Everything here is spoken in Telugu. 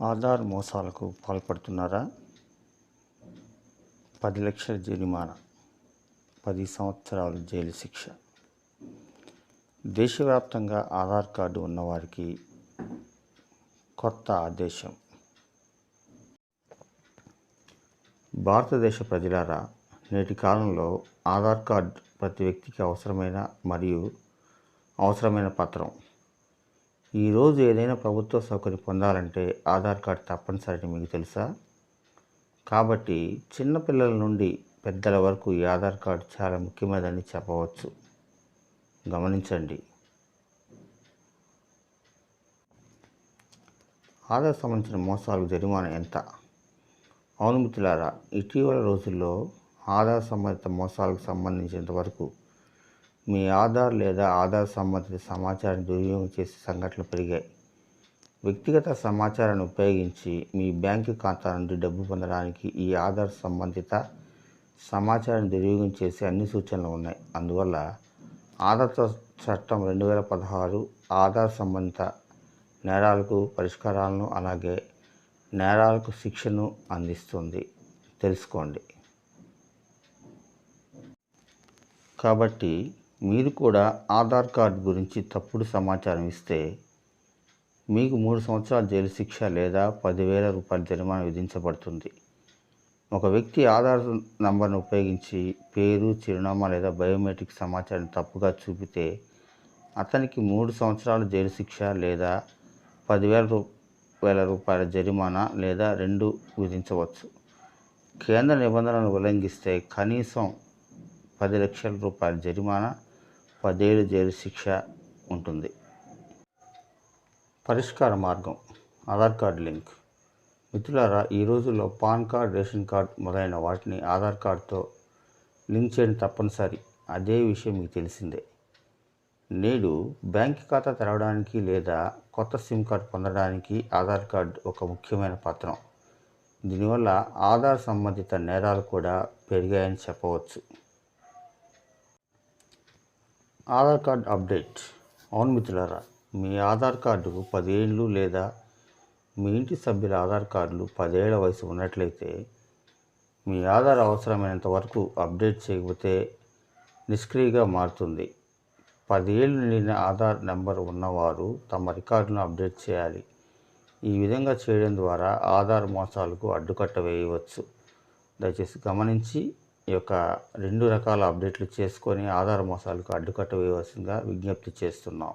ఆధార్ మోసాలకు పాల్పడుతున్నారా? పది లక్షల జరిమానా పది సంవత్సరాలు జైలు శిక్ష. దేశవ్యాప్తంగా ఆధార్ కార్డు ఉన్నవారికి కొత్త ఆదేశం. భారతదేశ ప్రజలారా నేటి కాలంలో ఆధార్ కార్డ్ ప్రతి వ్యక్తికి అవసరమైన మరియు అవసరమైన పత్రం. ఈరోజు ఏదైనా ప్రభుత్వ సౌకర్యం పొందాలంటే ఆధార్ కార్డ్ తప్పనిసరి మీకు తెలుసా? కాబట్టి చిన్నపిల్లల నుండి పెద్దల వరకు ఈ ఆధార్ కార్డు చాలా ముఖ్యమైనదని చెప్పవచ్చు. గమనించండి. ఆధార్ సంబంధించిన మోసాలకు జరిమానా ఎంత? అవును మిత్రులారా ఇటీవల రోజుల్లో ఆధార్ సంబంధిత మోసాలకు సంబంధించినంత వరకు మీ ఆధార్ లేదా ఆధార్ సంబంధిత సమాచారాన్ని దుర్వినియోగం చేసే సంఘటనలు పెరిగాయి. వ్యక్తిగత సమాచారాన్ని ఉపయోగించి మీ బ్యాంకు ఖాతా నుండి డబ్బు పొందడానికి ఈ ఆధార్ సంబంధిత సమాచారాన్ని దుర్వినియోగం చేసే అన్ని సూచనలు ఉన్నాయి. అందువల్ల ఆధార్ చట్టం రెండు వేల పదహారు ఆధార్ సంబంధిత నేరాలకు పరిష్కారాలను అలాగే నేరాలకు శిక్షను అందిస్తుంది. తెలుసుకోండి. కాబట్టి మీరు కూడా ఆధార్ కార్డు గురించి తప్పుడు సమాచారం ఇస్తే మీకు మూడు సంవత్సరాల జైలు శిక్ష లేదా పదివేల రూపాయల జరిమానా విధించబడుతుంది. ఒక వ్యక్తి ఆధార్ నంబర్ను ఉపయోగించి పేరు చిరునామా లేదా బయోమెట్రిక్ సమాచారాన్ని తప్పుగా చూపితే అతనికి మూడు సంవత్సరాల జైలు శిక్ష లేదా పదివేల రూ వేల రూపాయల జరిమానా లేదా రెండు విధించవచ్చు. కేంద్ర నిబంధనలను ఉల్లంఘిస్తే కనీసం పది లక్షల రూపాయల జరిమానా పదేళ్ళు జైలు శిక్ష ఉంటుంది. పరిష్కార మార్గం ఆధార్ కార్డు లింక్. మిత్రులారా ఈ రోజుల్లో పాన్ కార్డ్ రేషన్ కార్డ్ మొదలైన వాటిని ఆధార్ కార్డుతో లింక్ చేయడం తప్పనిసరి. అదే విషయం మీకు తెలిసిందే. నేడు బ్యాంక్ ఖాతా తెరవడానికి లేదా కొత్త సిమ్ కార్డ్ పొందడానికి ఆధార్ కార్డ్ ఒక ముఖ్యమైన పత్రం. దీనివల్ల ఆధార్ సంబంధిత నేరాలు కూడా పెరిగాయని చెప్పవచ్చు. Aadhaar card update. అవును మిత్రులారా మీ ఆధార్ కార్డుకు పదేళ్ళు లేదా మీ ఇంటి సభ్యుల ఆధార్ కార్డులు పదేళ్ళ వయసు ఉన్నట్లయితే మీ ఆధార్ అవసరమైనంత వరకు అప్డేట్ చేయకపోతే నిష్క్రియగా మారుతుంది. పదేళ్ళు నిండిన ఆధార్ నెంబర్ ఉన్నవారు తమ రికార్డును అప్డేట్ చేయాలి. ఈ విధంగా చేయడం ద్వారా ఆధార్ మోసాలకు అడ్డుకట్ట వేయవచ్చు. దయచేసి గమనించి ఈ యొక్క రెండు రకాల అప్డేట్లు చేసుకొని ఆధార్ మోసాలకు అడ్డుకట్ట వేయవలసిందిగా విజ్ఞప్తి చేస్తున్నాం.